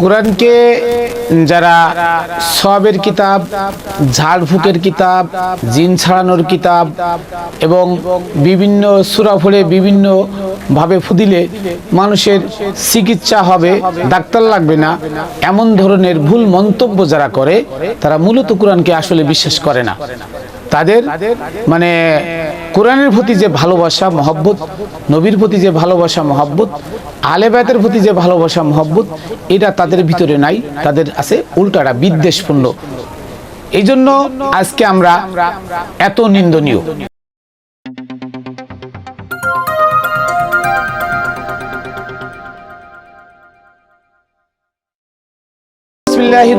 কোরআনকে যারা সবের কিতাব, ঝাড়ফুকের কিতাব, জিন ছাড়ানোর কিতাব এবং বিভিন্ন সুরা পড়ে বিভিন্ন ভাবে ফুদিলে মানুষের চিকিৎসা হবে, ডাক্তার লাগবে না, এমন ধরনের ভুল মন্তব্য যারা করে, তারা মূলত কোরআনকে আসলে বিশ্বাস করে না। তাদের মানে কোরআনের প্রতি যে ভালোবাসা, মহব্বত, নবীর প্রতি যে ভালোবাসা, মহব্বত আলেবায়াতের প্রতি যে ভালোবাসা, মহব্বত, এটা তাদের ভিতরে নাই, তাদের আছে উল্টাটা বিদ্বেষপূর্ণ। এই জন্য আজকে আমরা এত নিন্দনীয়।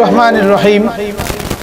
রহমান রহমানির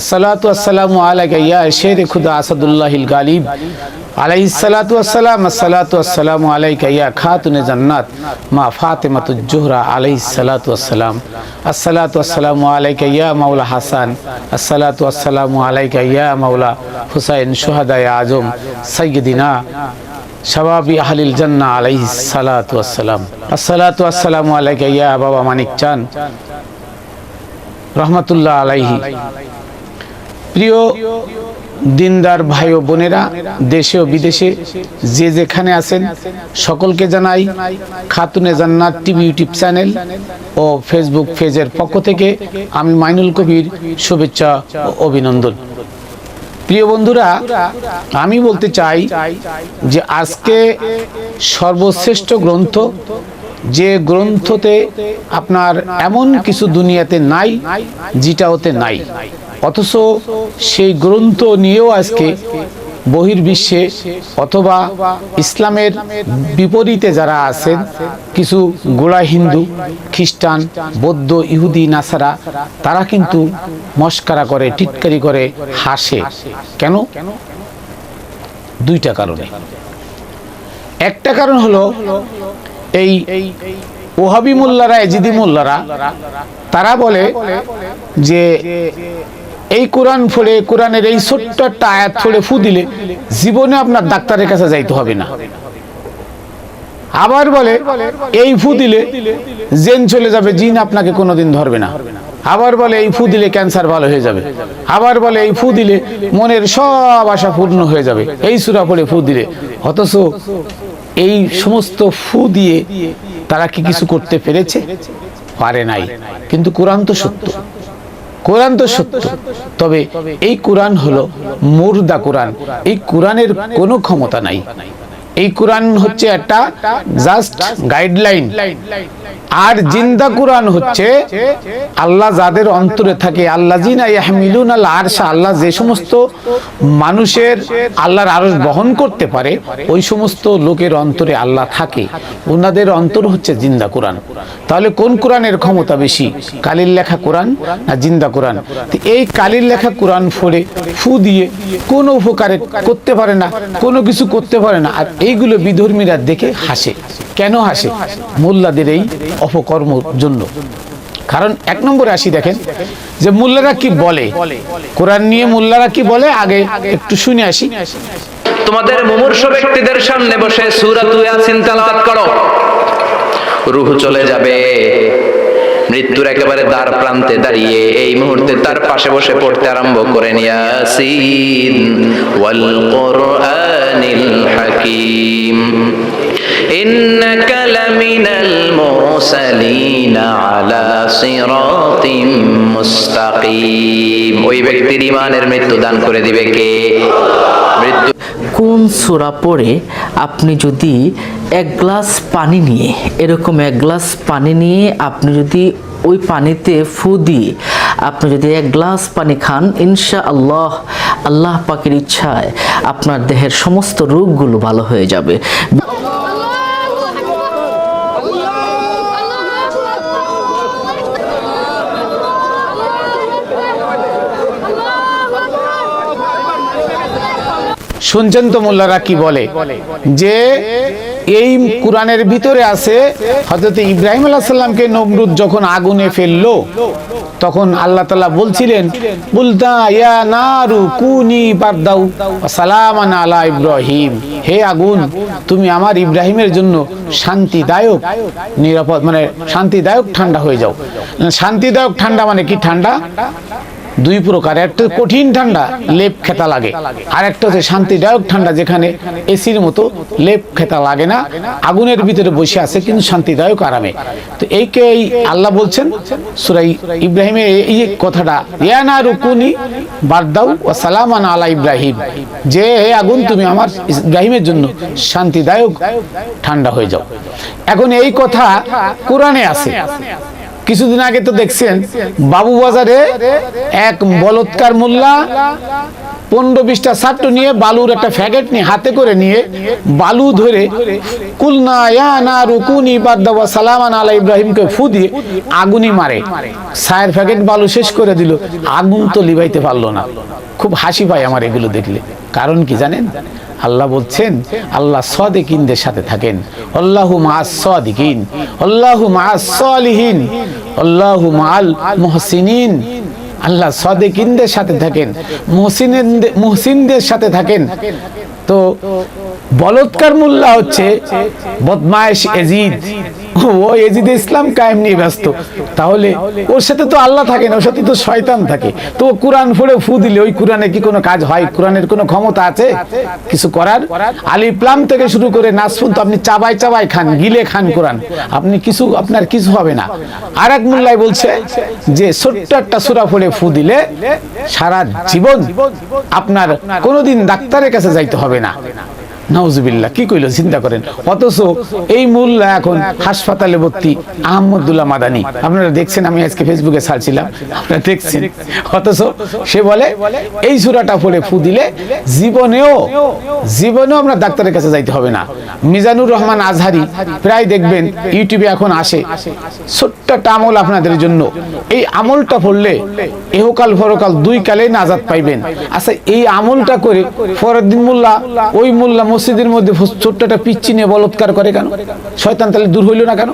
আসসালাতু আসসালামু মা ফাতেমাতুজ জোহরা হাসান, আসসালাতু আসসালামু আলাইকা হুসাইন শুহাদায়ে আজম, সাইয়্যিদিনা শাবাবি আহলিল জান্নাহ আলাইহি সালাতু আসসালাম আসসালাতু আসসালামু আলাইকা ইয়া বাবা মানিক চান, রহমাতুল্লাহ আলাইহি। প্রিয় দিনদার ভাই ও বোনেরা, দেশে ও বিদেশে যে যেখানে আছেন, সকলকে জানাই Khatune Jannat TV YouTube channel ও ফেসবুক পেজের পক্ষ থেকে আমি মাইনুল কবির শুভেচ্ছা ও অভিনন্দন। প্রিয় বন্ধুরা, আমি বলতে চাই যে আজকে সর্বশ্রেষ্ঠ গ্রন্থ, যে গ্রন্থতে আপনার এমন কিছু দুনিয়াতে নাই যেটা ওতে নাই। অথচ সেই গ্রন্থ নিয়েও আজকে বহির্বিশ্বে অথবা ইসলামের বিপরীতে যারা আছেন, কিছু গোড়া হিন্দু, খ্রিস্টান, বৌদ্ধ, ইহুদি, নাসারা, তারা কিন্তু মস্কারা করে, টিটকারি করে, হাসে। কেন? দুইটা কারণে। একটা কারণ হলো এই ওহাবি মোল্লারা, এজিদি মোল্লারা, তারা বলে যে এই কোরআন ফলে কোরআনের এই ছোট্ট একটা আয়াত ফলে ফু দিলে জীবনে আপনার ডাক্তারের কাছে যাইতে হবে না। আবার বলে, এই ফু দিলে জেন চলে যাবে, জিন আপনাকে কোনোদিন ধরবে না। আবার বলে, এই ফু দিলে ক্যান্সার ভালো হয়ে যাবে। আবার বলে, এই ফু দিলে মনের সব আশা পূর্ণ হয়ে যাবে। এই সুরা পড়ে ফু দিলে। অথচ এই সমস্ত ফু দিয়ে তারা কি কিছু করতে পেরেছে? পারে নাই। কিন্তু কোরআন তো সত্য। কোরআন তো সত্য। তবে এই কোরআন হলো মুর্দা কোরআন। এই কোরআনের কোনো ক্ষমতা নাই। এই কোরআন হচ্ছে একটা জাস্ট গাইডলাইন আর জিন্দা কোরআন হচ্ছে আল্লাহ যাদের অন্তরে থাকে আল্লাহ আল্লাহ যে সমস্ত মানুষের আল্লাহর আরশ বহন করতে পারে, ওই সমস্ত লোকের অন্তরে আল্লাহ থাকে। ওনাদের অন্তর হচ্ছে জিন্দা কোরআন। তাহলে কোন কোরআনের ক্ষমতা বেশি কালির লেখা কোরআন না জিন্দা কোরআন? এই কালির লেখা কোরআন ফলে ফু দিয়ে কোনো উপকারে করতে পারে না, কোনো কিছু করতে পারে না, আর এইগুলো বিধর্মীরা দেখে হাসে। কেন হাসে? মোল্লাদের এই অপকর্মর জন্য। কারণ এক নম্বরে আসি দেখেন, যে মোল্লারা কি বলে? কোরআন নিয়ে মোল্লারা কি বলে? আগে একটু শুনে আসি। তোমাদের মুমূর্ষ ব্যক্তিদের সামনে বসে সূরাত ইয়াসিন তেলাওয়াত করো। রূহ চলে যাবে। মৃত্যুর একেবারে দ্বার প্রান্তে দাঁড়িয়ে এই মুহূর্তে তার পাশে বসে পড়তে আরম্ভ করে ইয়াসিন। ওয়াল কোরআনিল হাকিম। ইন্নাকা লামিনাল মুরসালিনা আলা সিরাতিম মুস্তাকিম ওই ব্যক্তির ইমানের মৃত্যু দান করে দিবে কে? কোন সুরা পড়ে আপনি যদি এক গ্লাস পানি নিয়ে, এরকম এক গ্লাস পানি নিয়ে আপনি যদি ওই পানিতে ফু দিয়ে আপনি যদি এক গ্লাস পানি খান ইনশা আল্লাহ আল্লাহ পাকের ইচ্ছায় আপনার দেহের সমস্ত রোগগুলো ভালো হয়ে যাবে। শুনছেন তো মোল্লারা কি বলে? যে এই কোরআনের ভিতরে আছে হজরত ইব্রাহিম আলাহ সাল্লামকে নমরুদ যখন আগুনে ফেলল, তখন আল্লাহ তালা বলছিলেন বুলতা ইয়া নারু কুনি বারদাউ সালামান আলা ইব্রাহিম। হে আগুন, তুমি আমার ইব্রাহিমের জন্য শান্তিদায়ক, নিরাপদ মানে শান্তিদায়ক ঠান্ডা হয়ে যাও। শান্তিদায়ক ঠান্ডা মানে কি ঠান্ডা? দুই প্রকার, একটা কঠিন ঠান্ডা, লেপ খেতা লাগে। আর একটা হচ্ছে শান্তিদায়ক ঠান্ডা, যেখানে এসির মতো লেপ খেতা লাগে না, আগুনের ভিতরে বসে আছে কিন্তু শান্তিদায়ক আরামে। তো এইকে এই আল্লাহ বলছেন, সুরাই ইব্রাহিমের এই- কথাটা, ইয়ানা রুকুনি বারদাউ ও সালামান আলা ইব্রাহিম। যে হে আগুন, তুমি আমার ইব্রাহিমের জন্য শান্তিদায়ক ঠান্ডা হয়ে যাও। এখন এই কথা কোরআনে আছে। কিছুদিন আগে তো দেখছেন বাবু বাজারে এক বলৎকার মোল্লা পনেরো বিশটা ছাত্র নিয়ে বালুর একটা ফ্যাকেট নিয়ে হাতে করে নিয়ে বালু ধরে আলা ইব্রাহিমকে মারে। সায়ের বালু শেষ করে দিল। আগুন তো লিবাইতে না। খুব হাসি পায় আমার এগুলো দেখলে। কারণ কি জানেন? আল্লাহ বলছেন, আল্লাহ সদিকিনদের সাথে থাকেন। আল্লাহু মাস সদিকিন। আল্লাহু মাস সলিহিন। আল্লাহু মাল আল্লাহ সদেকিনদের সাথে থাকেন মহসিনদের মহসিনদের সাথে থাকেন। তো বলৎকার মোল্লা হচ্ছে বদমায়েশ এজিদ। ও ইসলাম কায়েম নিয়ে ব্যস্ত, তাহলে ওর সাথে তো আল্লাহ থাকে না, ওর সাথে তো শয়তান থাকে। তো কোরআন পড়ে ফু দিলে, ওই কোরআনে কি কোনো কাজ হয়? কোরআনের কোনো ক্ষমতা আছে? কিছু করার? থেকে শুরু করে তো আপনি চাবাই চাবাই খান, গিলে খান কোরআন। আপনি কিছু, আপনার কিছু হবে না। আর এক মোল্লাই বলছে যে, ছোট্ট একটা সুরা পড়ে ফু দিলে সারা জীবন আপনার কোনোদিন ডাক্তারের কাছে যাইতে হবে না। নাউজুবিল্লাহ, কি কইলো? চিন্তা করেন। অথচ এই মোল্লা এখন হাসপাতালে ভর্তি আহমদুল্লাহ মাদানি। আপনারা দেখছেন, আমি আজকে ফেসবুকে ছাড়ছিলাম আপনারা দেখছেন। অথচ সে বলে, এই সুরাটা পড়ে ফু দিলে জীবনেও জীবনেও আমরা ডাক্তারের কাছে যাইতে হবে না। মিজানুর রহমান আজহারি প্রায় দেখবেন, ইউটিউবে এখন আসে। ছোট্ট একটা আমল আপনাদের জন্য। এই আমলটা পড়লে এহকাল পরকাল দুই কালে নাজাদ পাইবেন। আচ্ছা এই আমলটা করে ফরদ্দিন মোল্লা, ওই মোল্লা মসজিদের মধ্যে ছোট্ট একটা পিচ্ছি নিয়ে বলৎকার করে কেন? শয়তান তাহলে দূর হইল না কেন?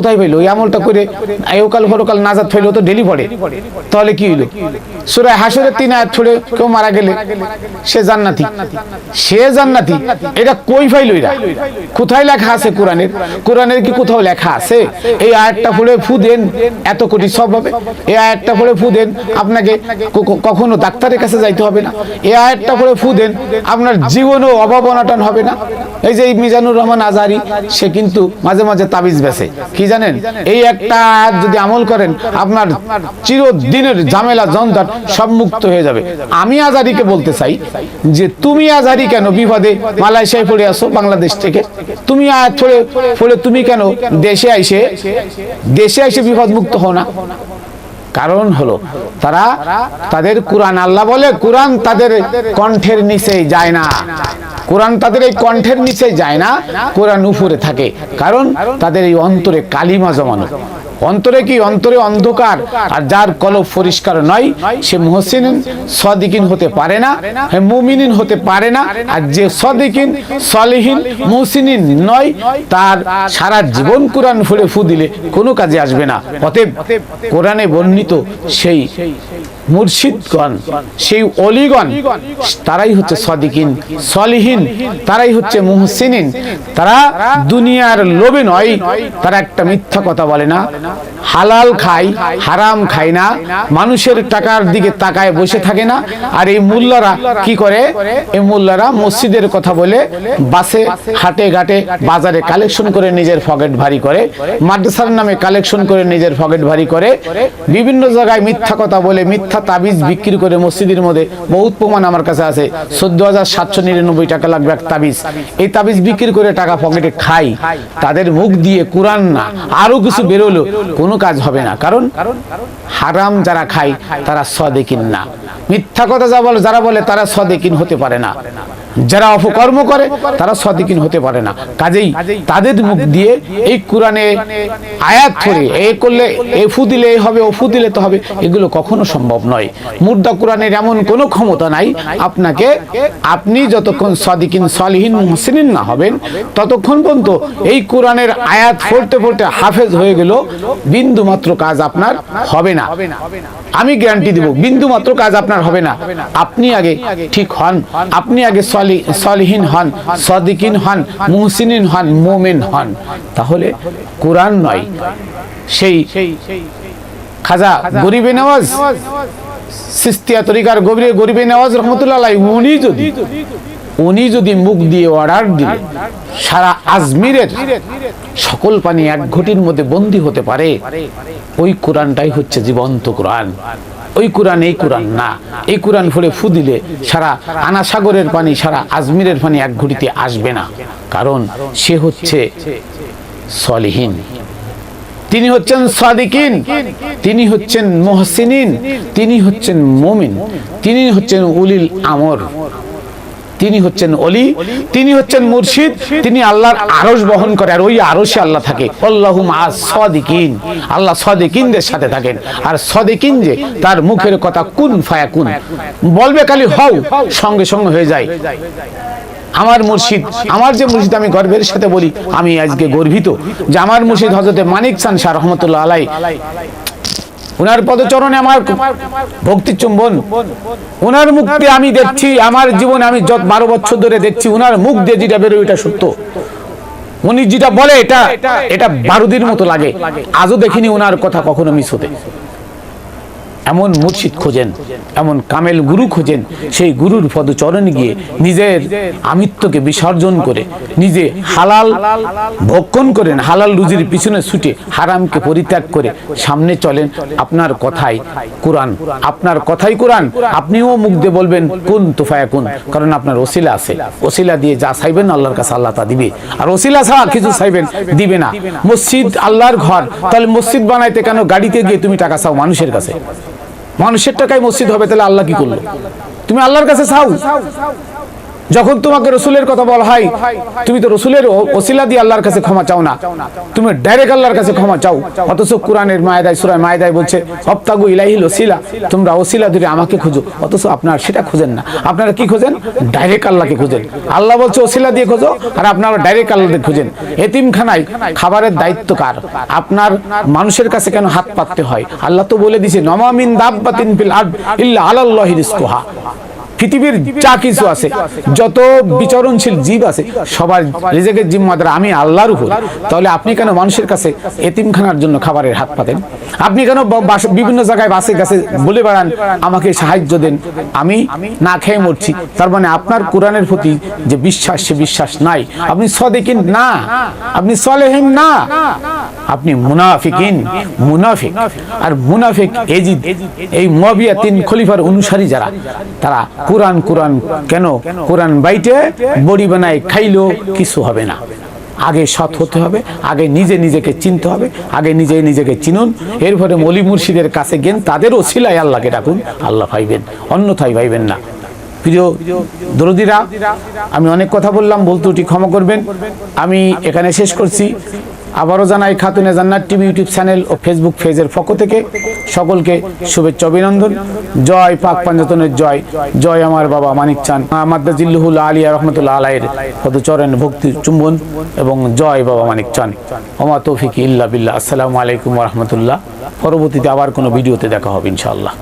কোথায় পাইলো? ওই আমলটা করে এহকাল পরকাল নাজাদ পাইলো তো ডেলি পড়ে তাহলে কি হইল? সুরায় হাসরের তিন আয়াত ছড়ে কেউ মারা গেলে সে জান্নাতি। সে জান্নাতি। এটা কই পাইলো এরা? কোথায় লেখা আছে কোরআনের? কোরআনের কি কোথাও লেখা আছে? এই আয়াতটা পড়ে ফু দেন এত কোটি সব হবে। এই আয়াতটা পড়ে ফু দেন আপনাকে কখনো ডাক্তারের কাছে যাইতে হবে না। এই আয়াতটা পড়ে ফু দেন আপনার জীবনও অভাব অনাটন হবে না। এই যে এই মিজানুর রহমান আজারি সে কিন্তু মাঝে মাঝে তাবিজ বেছে। কি জানেন? এই একটা যদি আমল করেন আপনার চিরদিনের ঝামেলা যন্ত্র সব মুক্ত হয়ে যাবে। আমি আজারিকে বলতে চাই যে তুমি আজারি কেন বিপদে? মালয়েশিয়ায় পড়ে আসো বাংলাদেশ থেকে। তুমি ফলে পড়ে পড়ে তুমি কেন দেশে আইসে দেশে আইসে বিপদ মুক্ত হও না। কারণ হলো, তারা তাদের কোরআন আল্লাহ বলে, কোরআন তাদের কণ্ঠের নিচে যায় না। কোরআন তাদের এই কণ্ঠের নিচে যায় না, কোরআন উপরে থাকে। কারণ তাদের এই অন্তরে কালিমা জমানো। অন্তরে কি? অন্তরে অন্ধকার। আর যার কলব পরিষ্কার নয়, সে মুহসিন, সদিকিন হতে পারে না মুমিনিন হতে পারে না। আর যে সদিকিন, সলিহীন, মুহসিনিন নয়, তার সারা জীবন কোরআন ফুলে ফু দিলে কোনো কাজে আসবে না। অতএব কোরআনে বর্ণিত সেই মুর্শিদগণ, সেই অলিগণ, তারাই হচ্ছে সদিকিন, সলিহীন, তারাই হচ্ছে মুহসিনিন। তারা দুনিয়ার লোভে নয়, তারা একটা মিথ্যা কথা বলে না। হালাল খায়, হারাম খায় না। মানুষের টাকার দিকে তাকায় বসে থাকে না। আর এই মোল্লারা কি করে? এই মোল্লারা মসজিদের কথা বলে বাসে, হাটে ঘাটে, বাজারে কালেকশন করে নিজের পকেট ভারী করে, মাদ্রাসার নামে কালেকশন করে নিজের পকেট ভারী করে, বিভিন্ন জায়গায় মিথ্যা কথা বলে, মিথ্যা তাবিজ বিক্রি করে মসজিদের মধ্যে বহুত প্রমাণ আমার কাছে আছে। চোদ্দ হাজার সাতশো নিরানব্বই টাকা লাগবে এক তাবিজ। এই তাবিজ বিক্রি করে টাকা পকেটে খাই। তাদের মুখ দিয়ে কোরআন না। আরও কিছু বেরোলো কোনো কাজ হবে না। কারণ হারাম যারা খায়, তারা সদেকিন না। মিথ্যা কথা যা বলে, যারা বলে, তারা সদেকিন হতে পারে না। যারা অপকর্ম করে, তারা সদিকিন হতে পারে না। কাজেই তাদের মুখ দিয়ে এই কোরআনে আয়াত ধরে এ করলে এ ফু দিলে হবে, ও ফু দিলে তো হবে, এগুলো কখনো সম্ভব নয়। মুর্দা কোরআনের এমন কোনো ক্ষমতা নাই, আপনাকে আপনি যতক্ষণ সদিকিন সলিহীন মুহসিনিন না হবেন, ততক্ষণ পর্যন্ত এই কোরআনের আয়াত পড়তে পড়তে হাফেজ হয়ে গেল বিন্দু মাত্র কাজ আপনার হবে না। আমি গ্যারান্টি দেব বিন্দু মাত্র কাজ আপনার হবে না। আপনি আগে ঠিক হন, আপনি আগে সলিহীন হন, সদিকিন হন, মুহসিনিন হন, মোমেন হন। তাহলে কোরআন নয়, সেই খাজা গরিবে নওয়াজ, সিস্তিয়া তরিকার গভীরে গরিবে নওয়াজ রহমতুল্লাহ উনি যদি উনি যদি মুখ দিয়ে অর্ডার দিলে, সারা আজমিরের সকল পানি এক ঘটির মধ্যে বন্দী হতে পারে, ওই কোরআনটাই হচ্ছে জীবন্ত কোরআন। ওই কোরআন, এই কোরআন, না। এই কোরআন ফুলে ফু দিলে সারা আনাসাগরের পানি, সারা আজমিরের পানি এক ঘুড়িতে আসবে না। কারণ সে হচ্ছে সলিহীন। তিনি হচ্ছেন সাদিকিন, তিনি হচ্ছেন মোহসিনিন, তিনি হচ্ছেন মোমিন, তিনি হচ্ছেন উলিল আমর। তিনি হচ্ছেন অলি তিনি হচ্ছেন মুর্শিদ, তিনি আল্লাহর আরশ বহন করে, আর ওই আরশে আল্লাহ থাকে। সদিকিন, আল্লাহ সদিকিনদের সাথে থাকেন। আর সদিকিন যে, তার মুখের কথা কুন ফায়া কুন, বলবে খালি হও, সঙ্গে সঙ্গে হয়ে যায়। আমার মুর্শিদ, আমার যে মুর্শিদ আমি গর্বের সাথে বলি, আমি আজকে গর্বিত যে আমার মুর্শিদ হজরতে মানিক শাহ রহমতুল্লাহ আলাই ওনার পদচরণে আমার ভক্তি চুম্বন। ওনার মুখ দিয়ে আমি দেখছি আমার জীবনে আমি যত বারো বছর ধরে দেখছি ওনার মুখ দিয়ে যেটা বেরোয় এটা সত্য। উনি যেটা বলে এটা এটা বারুদির মতো লাগে। আজও দেখিনি ওনার কথা কখনো মিস হতে। এমন মুর্শিদ খোঁজেন, এমন কামেল গুরু খোঁজেন, সেই গুরুর পদচরণে গিয়ে নিজের আমিত্বকে বিসর্জন করে, নিজে হালাল ভক্ষণ করেন, হালাল রুজির পিছনে ছুটে হারামকে পরিত্যাগ করে সামনে চলেন। আপনার কথাই কোরআন, আপনার কথাই কোরআন। আপনিও মুখ দিয়ে বলবেন, কোন তোফায়া কোন? কারণ আপনার ওসিলা আছে। ওসিলা দিয়ে যা চাইবেন আল্লাহর কাছে আল্লাহ তা দিবে। আর ওসিলা ছাড়া কিছু চাইবেন, দিবে না। মসজিদ আল্লাহর ঘর, তাহলে মসজিদ বানাইতে কেন গাড়িতে গিয়ে তুমি টাকা চাও মানুষের কাছে? মানুষের টাকায় মসজিদ হবে তাহলে আল্লাহ কি করল? তুমি আল্লাহর কাছে চাও? যখন তোমাকে রসুলের কথা বলা হয় তুমি তো রসুলের ওসিলা দিয়ে আল্লাহর কাছে ক্ষমা চাও না। তুমি ডাইরেক্ট আল্লাহর কাছে ক্ষমা চাও। অথচ কোরআনের মায়দায় সুরায় মায়দায় বলছে হপ্তাগু ইলাহিল ওসিলা। তোমরা ওসিলা ধরে আমাকে খুঁজো। অথচ আপনার সেটা খুঁজেন না। আপনারা কি খুঁজেন? ডাইরেক্ট আল্লাহকে খুঁজেন। আল্লাহ বলছে ওসিলা দিয়ে খোঁজো আর আপনারা ডাইরেক্ট আল্লাহ দিয়ে খুঁজেন। এতিমখানায় খাবারের দায়িত্ব কার? আপনার মানুষের কাছে কেন হাত পাততে হয়? আল্লাহ তো বলে দিছে নমামিন দাব্বাতিন ফিল আরদ ইল্লা আলাল্লাহি রিজকুহা। পৃথিবীর যা কিছু আছে যত বিচরণশীল জীব আছে সবার রিজেকের জিম্মাদার আমি আল্লাহর উপর। তাহলে আপনি কেন মানুষের কাছে এতিমখানার জন্য খাবারের হাত পাতেন? আপনি কেন বিভিন্ন জায়গায় বাসে কাছে বলে বেড়ান আমাকে সাহায্য দেন আমি না খেয়ে মরছি। তার মানে আপনার কোরআনের প্রতি যে বিশ্বাস সে বিশ্বাস নাই। আপনি সদেকিন না আপনি সলেহিন না। আপনি মুনাফিকিন মুনাফিক। আর মুনাফিক এজিদ এই মবিয়া তিন খলিফার অনুসারী যারা তারা কোরআন কোরআন, কেন? কোরআন বাইটে বড়ি বানায় খাইলেও কিছু হবে না। আগে সৎ হতে হবে, আগে নিজে নিজেকে চিনতে হবে, আগে নিজে নিজেকে চিনুন। এরপরে মলি মুর্শিদের কাছে গেন, তাদেরও সিলাই আল্লাহকে ডাকুন, আল্লাহ ভাইবেন অন্যথায় ভাইবেন না। প্রিয় দরদিরা, আমি অনেক কথা বললাম, বলতে উঠি ক্ষমা করবেন। আমি এখানে শেষ করছি। আবারও জানাই Khatune Jannat TV YouTube channel ও ফেসবুক পেজের পক্ষ থেকে সকলকে শুভেচ্ছা অভিনন্দন। জয় পাক পাঞ্জতনের জয়। জয় আমার বাবা মানিক চান আমাদ্দা জিল্লুহুল আলিয়া রহমতুল্লাহ আলাইয়ের পদচরণ ভক্তি চুম্বন এবং জয় বাবা মানিক চান ওমা তৌফিক ইল্লা বিল্লাহ। আসসালামু আলাইকুম রহমতুল্লাহ। পরবর্তীতে আবার কোনো ভিডিওতে দেখা হবে ইনশাআল্লাহ।